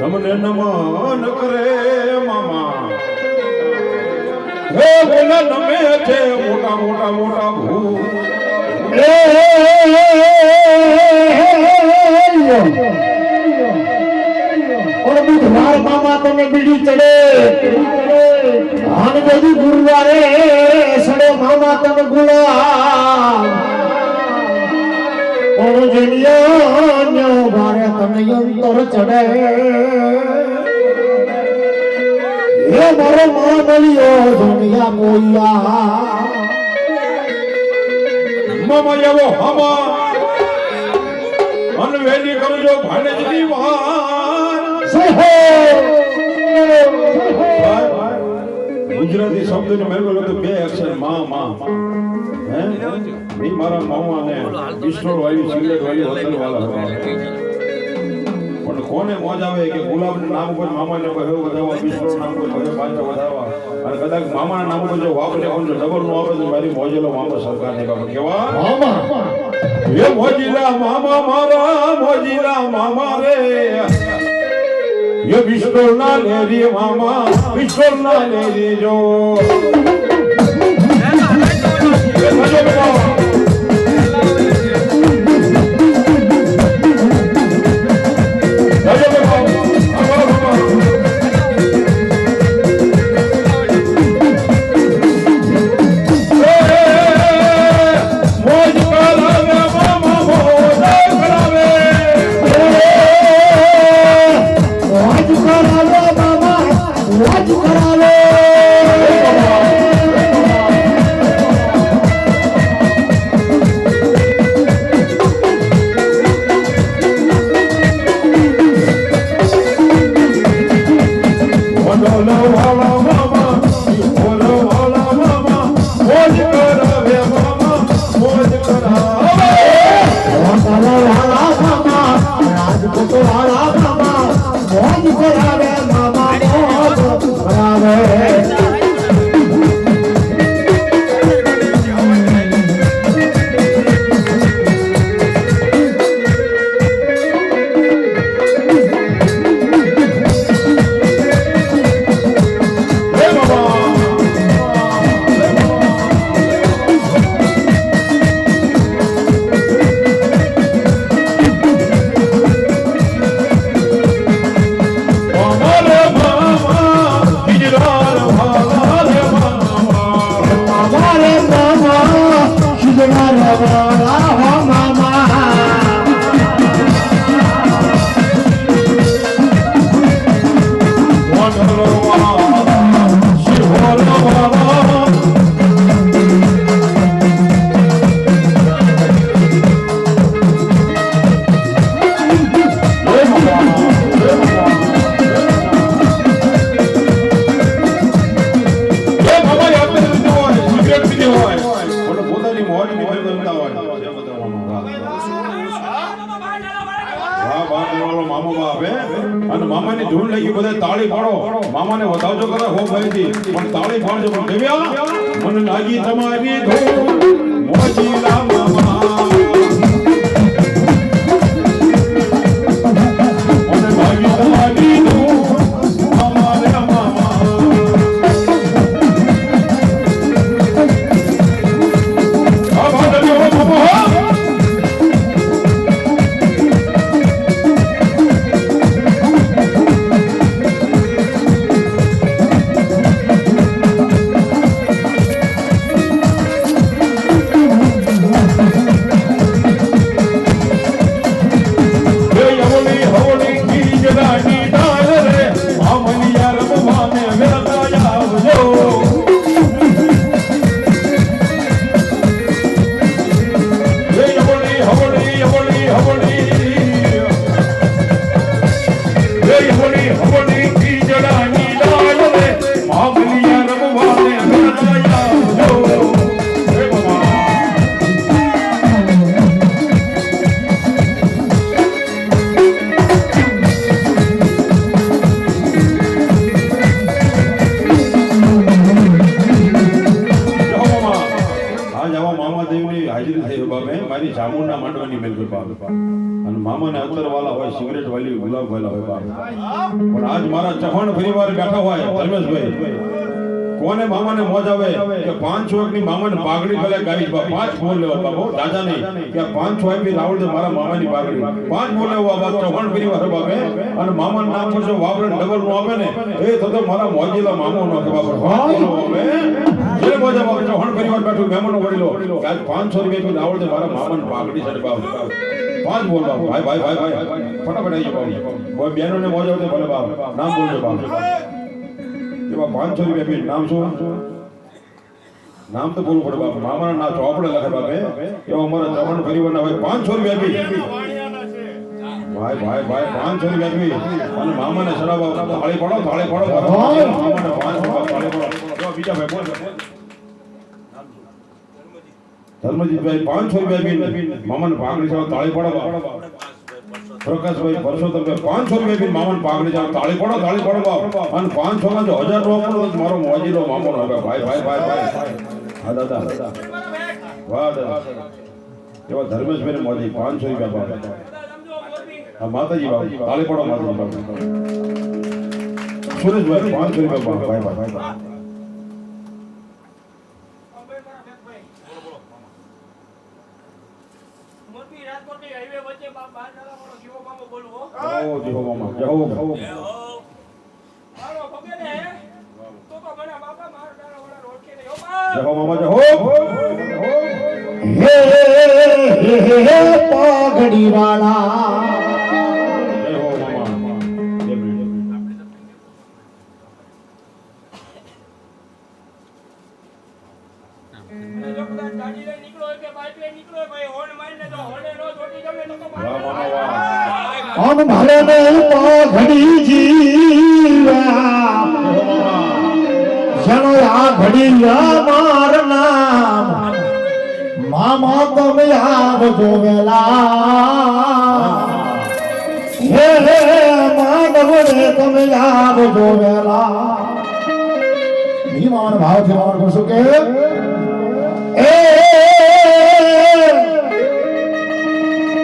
તમને નમન કરે મામા હે બોલા નમે છે મોટા મોટા મોટા ભૂત બુધવાર મામા તને બીડી ચડે અને બધી ગુરુવારે સડે મામા તને ગુલામ પણ જેનિયો ભારે તને અંતર ચડે હે મારો માં મળ્યો દુનિયા મોયા મામા એવો હમા અનવેલી કરજો ભાણેજની વાર ગુજરાતી શબ્દ ને મેં બોલો તો બે અક્ષરમાં માં હે? મારા મામા ને પિસ્તોલ વાળી સિગરેટ વાળી હોટલ વાળા પણ કોને મોજ આવે કે ગુલાબ નામ પર મામા ને કહ્યો વધારવા પિસ્તોલ નામ પર કહ્યો પાંચ વધારવા અને કદાચ મામા ના નામ પર જો વાપરે કોણ જો ડબલ નો આવે તો મારી મોજેલો મામા સરકાર ને બાબા કેવા? મામા. એ મોજીલા મામા મારા મોજીલા મામા રે. એ પિસ્તોલ ના લે રે મામા પિસ્તોલ ના લે પાડો મામાને વધાવજો કરે હો ભાઈથી પણ તાળી પાડજો પણ કેવ્યા? મને લાગી તમારી ધૂન મોજીલા મામા મામાને વાલા હોય સિગરેટ વાલી ગુલાબ વાલા હોય બાપ. પણ આજ મારા ચવાણ પરિવાર બેઠા હોય, ધર્મેશભાઈ, કોને મામાને મોજ આવે કે પાંચ વાગની મામાને પાઘડી ભલે ગાવી બા પાંચ ફોન લેવા બાપો દાદા નહીં કે પાંચ વાગની રાવળ છે મારા મામાની પાઘડી. પાંચ ફોન લેવા બાપ ચૌહાણ પરિવાર બાપે. અને મામાનું નામ પછી વાપરે ડબલનું આપે ને એ તો તો મારા મોજીલા મામો નો કે બાપ. આપે જે મોજ બાપ ચૌહાણ પરિવાર બેઠું, મહેમાનો વડીલો આજ 500 રૂપિયા રાવળ છે મારા મામાની પાઘડી છે બાપ. પાંચ બોલ બાપ ભાઈ ભાઈ ભાઈ. ભાઈ ફટાફટ આવી જાવ ભાઈ કોઈ બહેનો ને મોજ આવતો ભલે બાપ. નામ બોલજો બાપ. એવા પાંચસો રૂપિયા બી નામ શું? નામ તો બોલવું પડે બાપ. મામાના ના ચોપડે લખે બાપે એવા અમારા ચવણ પરિવારના પાંચ પાંચસો રૂપિયા બી ભાઈ ભાઈ ભાઈ પાંચસો રૂપિયા બી અને મામાને સડાવો થાળી પડો થાળી પડો ભાઈ. મામાને પાંચસો થાળી પડો બીજા ભાઈ બોલ. ધર્મજીતભાઈ પાંચસો રૂપિયા મામાને પાઘડી સડાવો તાળી પડો બાપ. પ્રકાશભાઈ પરસોત્તમભાઈ પાંચસો રૂપિયા બી મામાને પાઘડી જાવ તાળી પડો તાળી પડો બાપ અને પાંચસો માં જો હજાર આપો તો મારો મોજીલો મામો નો ભાઈ ભાઈ ભાઈ ભાઈ. હા, દાદા. વાહ, દાદા. એવા ધર્મેશભાઈ મોજી પાંચસો રૂપિયા બાપ. હા, માતાજી બાપ. તાળી પડો, માતાજી બાપ. સુરેશભાઈ પાંચસો રૂપિયા બાપ. ભાઈ ભાઈ ભાઈ ભાઈ મોરબી રાજકોટની હાઈવે વચ્ચે બા- બાર નાલા વાળો જીવો મામો બોલું હો. જહો જીહો મામા જહો જહો મારો પગે ને હે? તો તો મને બાપા માર નાલા વાળાને ઓળખે નહીં. હો. બા. જહો મામા જહો. હે હે હે પાઘડી વાળા તમે આવજો વેલા હે હે માનવ રે તમે આવજો વેલા ભીમાન ભાવથી માન કરશો કે એ,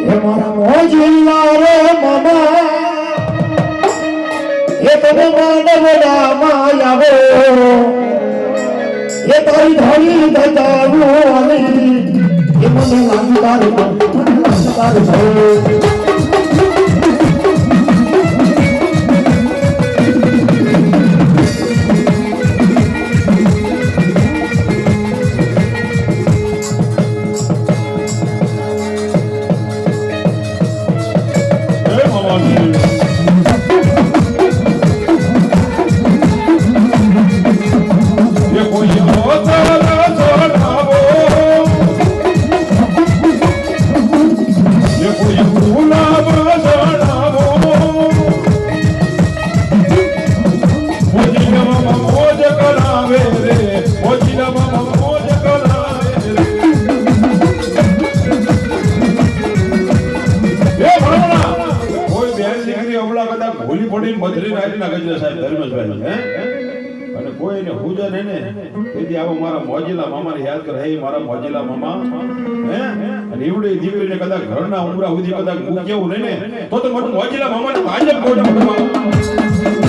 હે મારા મોજીલા રે મામા. એ તમે એ તારી અને એ મને લાંગાર મને અને કોઈને હુજે નહીં ને, તેથી આવો મારા મોજીલા મામાને યાદ કરે મારા મોજીલા મામા, હે? અને એવડે દીકરીને કદાચ ઘરના ઉમરા સુધી કદાચ મૂક્યું ને, તો તો મોજીલા મામાને ભાજપ ગોઠવ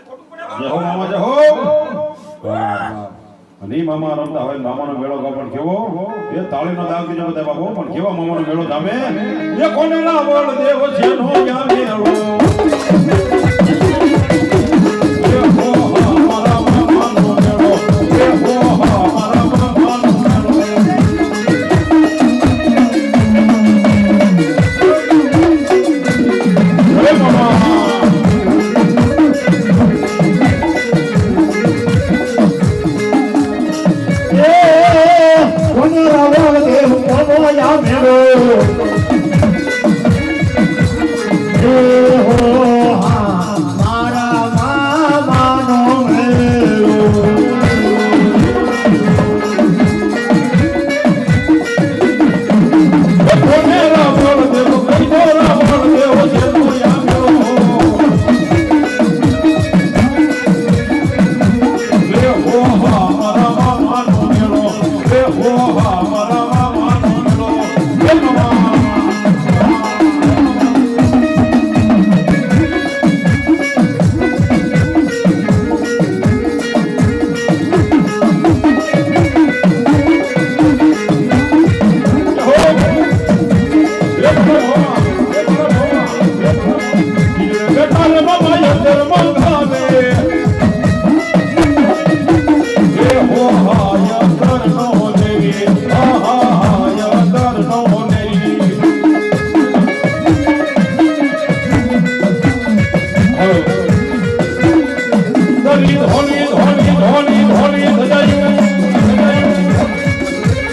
ખોટું પડે જય મામા જય હો. વાહ. અને મામા રમતા હોય મામાનો મેળો ગા પણ કેવો? એ તાળીનો દાવ દીધો બધા બાબો પણ કેવા મામાનો મેળો જામે એ કોને ના બોલ દેવ છે નો યા મેળો? ધોની ધોની ધોની ધોની સજાયું ધજાયું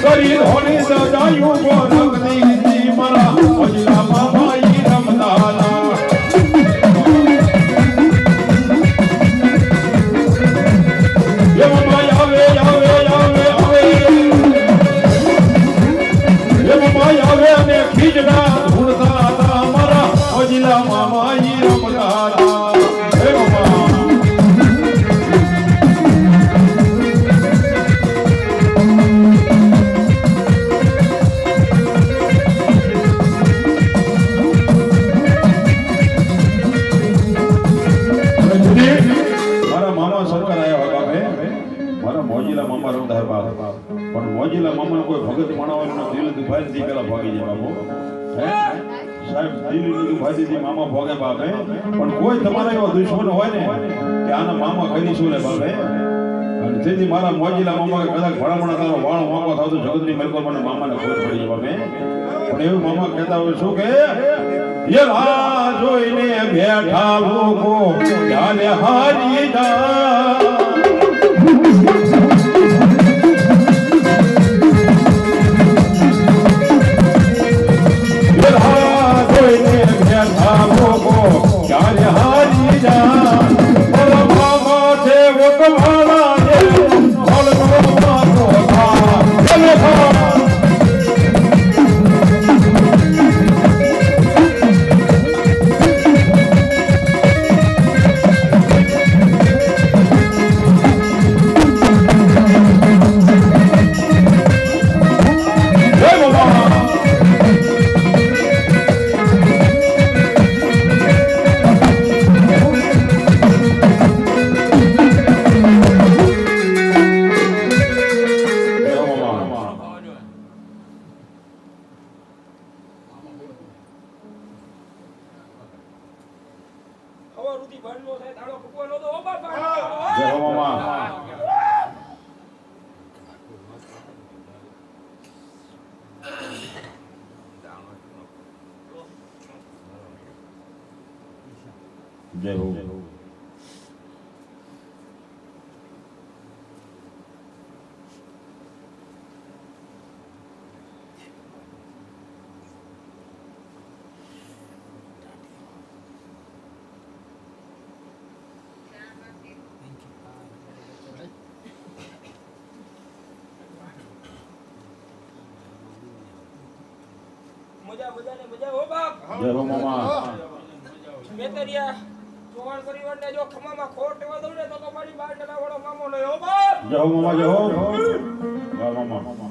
કરી ધોની સજાયું પણ કોઈ તમારા એવા દુશ્મન હોય ને કે આના મામા કરી શું લે બાપે? અને તેથી મારા મોજીલા મામા કદાચ ભણામણા તારો વાળ વાંકો થતો જગતની મેલકોર મને મામાને ખબર પડી બાપે. પણ એવું મામા કહેતા હોય શું કે? રાહ જોઈને બેઠા લોકો, જાને હારી જા. જય હો મજા મજા ને મજા હો બાપ. જય હો મામા. મેતરિયા પરિવારને જો ખમામાં ખોટ એવા દઉં ને તો તમારી મારી બાર ટકા વાળો મામો જય મામા હો મામા.